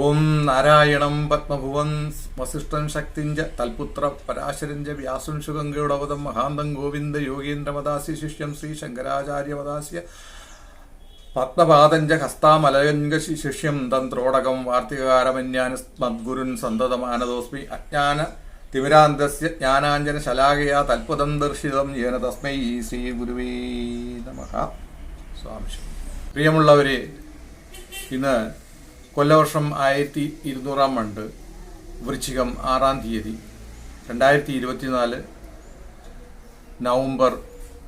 ഓം നാരായണം പത്മഭുവൻ വസിഷ്ഠൻ ശക്തിഞ്ച തൽപുത്ര പരാശരഞ്ച ശുഗംഗയുടെ അവതം മഹാന്തം ഗോവിന്ദ യോഗീന്ദ്രമദാസി ശിഷ്യം ശ്രീ ശങ്കരാചാര്യമദാസ്യ പത്മപാതഞ്ച ഹസ്താമലയംഗ ശിഷ്യം തന്ത്രോടകം വാർത്തികാരമന്യാന മദ്ഗുരുൻ സന്തതമാനദോസ്മി അജ്ഞാന തിമിരാന്തസ്യ ജ്ഞാനാഞ്ജന ശലാകയാ തൽപദം ദർശിതം യേന തസ്മൈ ശ്രീ ഗുരുവേ നമഹ സ്വാംശം പ്രിയമുള്ളവരെ ഇന്ന് കൊല്ലവർഷം ആയിരത്തി ഇരുന്നൂറാം ആണ്ട് വൃശ്ചികം ആറാം തീയതി രണ്ടായിരത്തി ഇരുപത്തിനാല് നവംബർ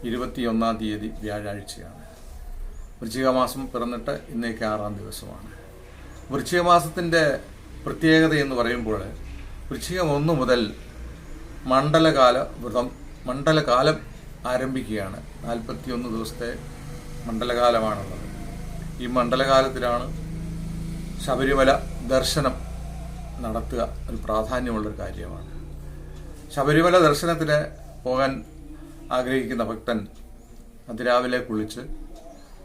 ഇരുപത്തിയൊന്നാം തീയതി വ്യാഴാഴ്ചയാണ്. വൃശ്ചികമാസം പിറന്നിട്ട് ഇന്നേക്ക് ആറാം ദിവസമാണ്. വൃശ്ചികമാസത്തിന്റെ പ്രത്യേകത എന്ന് പറയുമ്പോൾ വൃശ്ചികം ഒന്ന് മുതൽ മണ്ഡലകാല വ്രതം മണ്ഡലകാലം ആരംഭിക്കുകയാണ്. നാൽപ്പത്തിയൊന്ന് ദിവസത്തെ മണ്ഡലകാലമാണുള്ളത്. ഈ മണ്ഡലകാലത്തിലാണ് ശബരിമല ദർശനം നടത്തുക ഒരു പ്രാധാന്യമുള്ളൊരു കാര്യമാണ്. ശബരിമല ദർശനത്തിന് പോകാൻ ആഗ്രഹിക്കുന്ന ഭക്തൻ അതിരാവിലെ കുളിച്ച്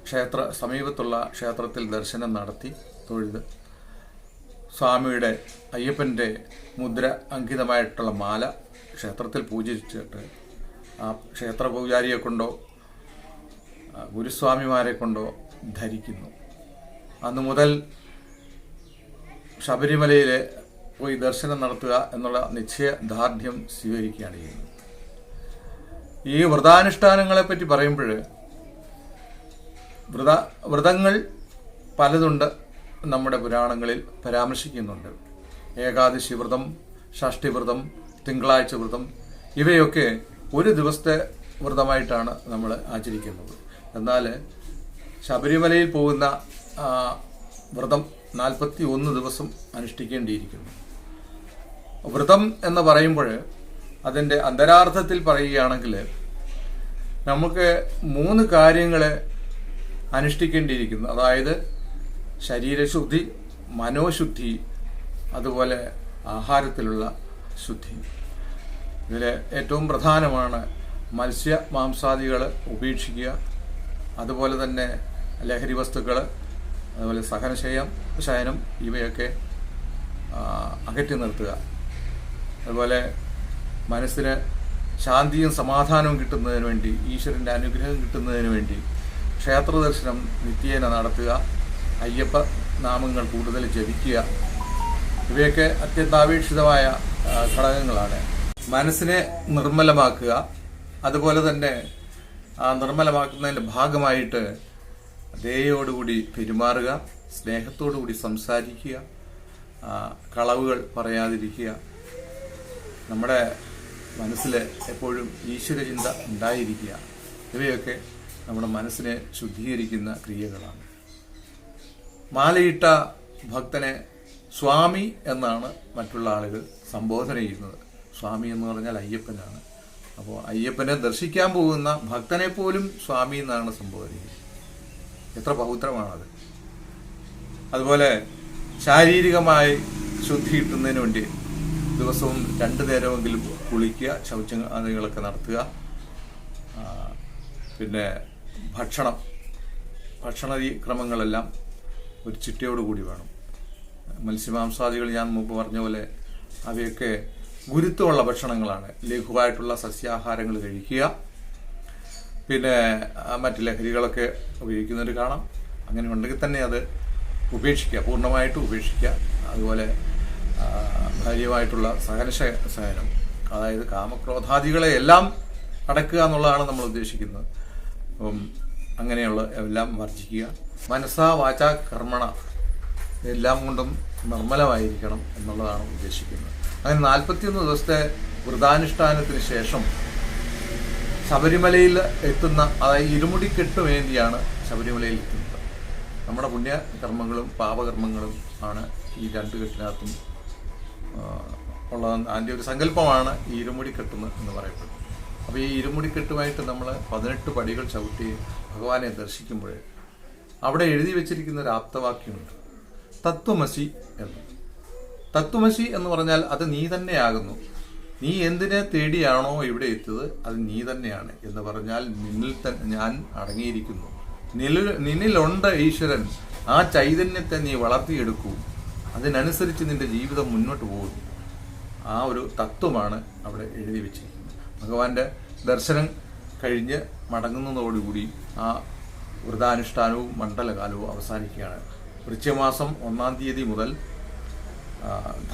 ക്ഷേത്ര സമീപത്തുള്ള ക്ഷേത്രത്തിൽ ദർശനം നടത്തി തൊഴുത് സ്വാമിയുടെ അയ്യപ്പന്റെ മുദ്ര അങ്കിതമായിട്ടുള്ള മാല ക്ഷേത്രത്തിൽ പൂജിച്ചിട്ട് ആ ക്ഷേത്ര പൂജാരിയെ കൊണ്ടോ ഗുരുസ്വാമിമാരെ കൊണ്ടോ ധരിക്കുന്നു. അന്നു മുതൽ ശബരിമലയിൽ പോയി ദർശനം നടത്തുക എന്നുള്ള നിശ്ചയദാർഢ്യം സ്വീകരിക്കുകയാണ് ചെയ്യുന്നത്. ഈ വ്രതാനുഷ്ഠാനങ്ങളെ പറ്റി പറയുമ്പോൾ വ്രത വ്രതങ്ങൾ പലതുണ്ട്. നമ്മുടെ പുരാണങ്ങളിൽ പരാമർശിക്കുന്നുണ്ട്. ഏകാദശി വ്രതം ഷഷ്ടിവ്രതം തിങ്കളാഴ്ച വ്രതം ഇവയൊക്കെ ഒരു ദിവസത്തെ വ്രതമായിട്ടാണ് നമ്മൾ ആചരിക്കുന്നത്. എന്നാൽ ശബരിമലയിൽ പോകുന്ന വ്രതം നാൽപ്പത്തി ഒന്ന് ദിവസം അനുഷ്ഠിക്കേണ്ടിയിരിക്കുന്നു. വ്രതം എന്ന് പറയുമ്പോൾ അതിന്റെ അന്തരാർത്ഥത്തിൽ പറയുകയാണെങ്കിൽ നമുക്ക് മൂന്ന് കാര്യങ്ങൾ അനുഷ്ഠിക്കേണ്ടിയിരിക്കുന്നു. അതായത് ശരീരശുദ്ധി മനോശുദ്ധി അതുപോലെ ആഹാരത്തിലുള്ള ശുദ്ധി. ഇതിൽ ഏറ്റവും പ്രധാനമാണ് മത്സ്യ മാംസാദികൾ ഉപേക്ഷിക്കുക. അതുപോലെ തന്നെ ലഹരി വസ്തുക്കൾ അതുപോലെ സഹനശയം ശയനം ഇവയൊക്കെ അകറ്റി നിർത്തുക. അതുപോലെ മനസ്സിന് ശാന്തിയും സമാധാനവും കിട്ടുന്നതിന് വേണ്ടി ഈശ്വരന്റെ അനുഗ്രഹം കിട്ടുന്നതിന് വേണ്ടി ക്ഷേത്ര ദർശനം നിത്യേന നടത്തുക. അയ്യപ്പ നാമങ്ങൾ കൂടുതൽ ജപിക്കുക. ഇവയൊക്കെ അത്യന്താപേക്ഷിതമായ ഘടകങ്ങളാണ്. മനസ്സിനെ നിർമ്മലമാക്കുക. അതുപോലെ തന്നെ ആ നിർമ്മലമാക്കുന്നതിന്റെ ഭാഗമായിട്ട് ദയോടുകൂടി പെരുമാറുക സ്നേഹത്തോടുകൂടി സംസാരിക്കുക കളവുകൾ പറയാതിരിക്കുക. നമ്മുടെ മനസ്സിൽ എപ്പോഴും ഈശ്വരചിന്ത ഉണ്ടായിരിക്കുക. ഇവയൊക്കെ നമ്മുടെ മനസ്സിനെ ശുദ്ധീകരിക്കുന്ന ക്രിയകളാണ്. മാലയിട്ട ഭക്തനെ സ്വാമി എന്നാണ് മറ്റുള്ള ആളുകൾ സംബോധന ചെയ്യുന്നത്. സ്വാമി എന്ന് പറഞ്ഞാൽ അയ്യപ്പനാണ്. അപ്പോൾ അയ്യപ്പനെ ദർശിക്കാൻ പോകുന്ന ഭക്തനെ പോലും സ്വാമി എന്നാണ് സംബോധന ചെയ്യുന്നത്. എത്ര പൗത്രമാണത്. അതുപോലെ ശാരീരികമായി ശുദ്ധി കിട്ടുന്നതിന് വേണ്ടി ദിവസവും രണ്ടു നേരമെങ്കിലും കുളിക്കുക ശൗചങ്ങളൊക്കെ നടത്തുക പിന്നെ ഭക്ഷണം ഭക്ഷണ ക്രമങ്ങളെല്ലാം ഒരു ചിട്ടയോടുകൂടി വേണം. മത്സ്യമാംസാദികൾ ഞാൻ മുമ്പ് പറഞ്ഞ പോലെ അവയൊക്കെ ഗുരുത്വമുള്ള ഭക്ഷണങ്ങളാണ്. ലഘുവായിട്ടുള്ള സസ്യാഹാരങ്ങൾ കഴിക്കുക. പിന്നെ മറ്റു ലഹരികളൊക്കെ ഉപയോഗിക്കുന്നവർ കാണാം. അങ്ങനെ ഉണ്ടെങ്കിൽ തന്നെ അത് ഉപേക്ഷിക്കുക പൂർണമായിട്ട് ഉപേക്ഷിക്കുക. അതുപോലെ ഭാര്യമായിട്ടുള്ള സഹന സഹനം അതായത് കാമക്രോധാദികളെ എല്ലാം അടക്കുക എന്നുള്ളതാണ് നമ്മൾ ഉദ്ദേശിക്കുന്നത്. അപ്പം അങ്ങനെയുള്ള എല്ലാം വർജിക്കുക. മനസ്സാ വാച കർമ്മണ. എല്ലാം കൊണ്ടും നിർമ്മലമായിരിക്കണം എന്നുള്ളതാണ് ഉദ്ദേശിക്കുന്നത്. അങ്ങനെ നാൽപ്പത്തിയൊന്ന് ദിവസത്തെ വ്രതാനുഷ്ഠാനത്തിന് ശേഷം ശബരിമലയിൽ എത്തുന്ന അതായത് ഇരുമുടിക്കെട്ടുമേന്തിയാണ് ശബരിമലയിൽ എത്തുന്നത്. നമ്മുടെ പുണ്യകർമ്മങ്ങളും പാപകർമ്മങ്ങളും ആണ് ഈ രണ്ട് കെട്ടിനകത്തും ഉള്ള അതിന്റെ ഒരു സങ്കല്പമാണ് ഈ ഇരുമുടി കെട്ടുന്നത് എന്ന് പറയപ്പെടുന്നത്. അപ്പോൾ ഈ ഇരുമുടിക്കെട്ടുമായിട്ട് നമ്മൾ പതിനെട്ട് പടികൾ ചവിട്ടി ഭഗവാനെ ദർശിക്കുമ്പോൾ അവിടെ എഴുതി വെച്ചിരിക്കുന്ന ഒരു ആപ്തവാക്യമുണ്ട്. തത്വമസി എന്ന്. തത്വമസി എന്ന് പറഞ്ഞാൽ അത് നീ തന്നെയാകുന്നു. നീ എന്തിനെ തേടിയാണോ ഇവിടെ എത്തിയത് അത് നീ തന്നെയാണ് എന്ന് പറഞ്ഞാൽ നിന്നിൽ തന്നെ ഞാൻ അടങ്ങിയിരിക്കുന്നു. നിന്നിൽ നിന്നിലുണ്ട് ഈശ്വരൻ. ആ ചൈതന്യത്തെ നീ വളർത്തിയെടുക്കൂ. അതിനനുസരിച്ച് നിന്റെ ജീവിതം മുന്നോട്ട് പോകും ആ ഒരു തത്വമാണ് അവിടെ എഴുതി വെച്ചിരിക്കുന്നത്. ഭഗവാന്റെ ദർശനം കഴിഞ്ഞ് മടങ്ങുന്നതോടുകൂടി ആ വ്രതാനുഷ്ഠാനവും മണ്ഡലകാലവും അവസാനിക്കുകയാണ്. വൃശ്ചമാസം ഒന്നാം തീയതി മുതൽ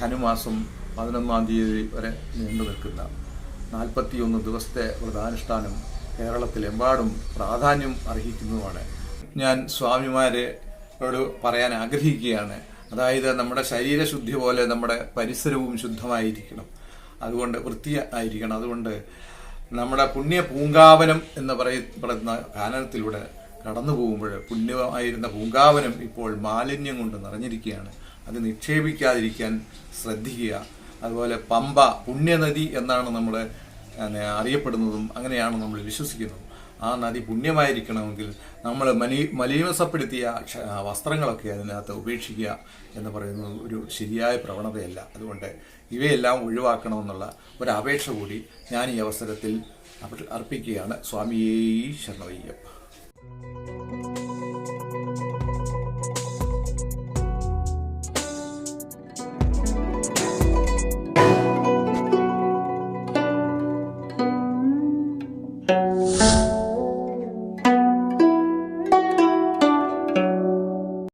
ധനുമാസം പതിനൊന്നാം തീയതി വരെ നീണ്ടു നിൽക്കുന്ന നാൽപ്പത്തിയൊന്ന് ദിവസത്തെ വ്രതാനുഷ്ഠാനം കേരളത്തിലെമ്പാടും പ്രാധാന്യം അർഹിക്കുന്നതുമാണ്. ഞാൻ സ്വാമിമാരോട് പറയാൻ ആഗ്രഹിക്കുകയാണ്. അതായത് നമ്മുടെ ശരീരശുദ്ധി പോലെ നമ്മുടെ പരിസരവും ശുദ്ധമായിരിക്കണം. അതുകൊണ്ട് വൃത്തി ആയിരിക്കണം അതുകൊണ്ട് നമ്മുടെ പുണ്യ പൂങ്കാവനം എന്ന് പറയപ്പെടുന്ന കാനനത്തിലൂടെ കടന്നു പോകുമ്പോൾ പുണ്യമായിരുന്ന പൂങ്കാവനം ഇപ്പോൾ മാലിന്യം കൊണ്ട് നിറഞ്ഞിരിക്കുകയാണ്. അത് നിക്ഷേപിക്കാതിരിക്കാൻ ശ്രദ്ധിക്കുക. അതുപോലെ പമ്പ പുണ്യനദി എന്നാണ് നമ്മൾ അറിയപ്പെടുന്നതും അങ്ങനെയാണ് നമ്മൾ വിശ്വസിക്കുന്നതും. ആ നദി പുണ്യമായിരിക്കണമെങ്കിൽ നമ്മൾ മലി മലീമസപ്പെടുത്തിയ വസ്ത്രങ്ങളൊക്കെ അതിനകത്ത് ഉപേക്ഷിക്കുക എന്ന് പറയുന്നത് ഒരു ശരിയായ പ്രവണതയല്ല. അതുകൊണ്ട് ഇവയെല്ലാം ഒഴിവാക്കണമെന്നുള്ള ഒരു അപേക്ഷ കൂടി ഞാൻ ഈ അവസരത്തിൽ അർപ്പിക്കുകയാണ്. സ്വാമിയേ ശരണയ്യപ്പ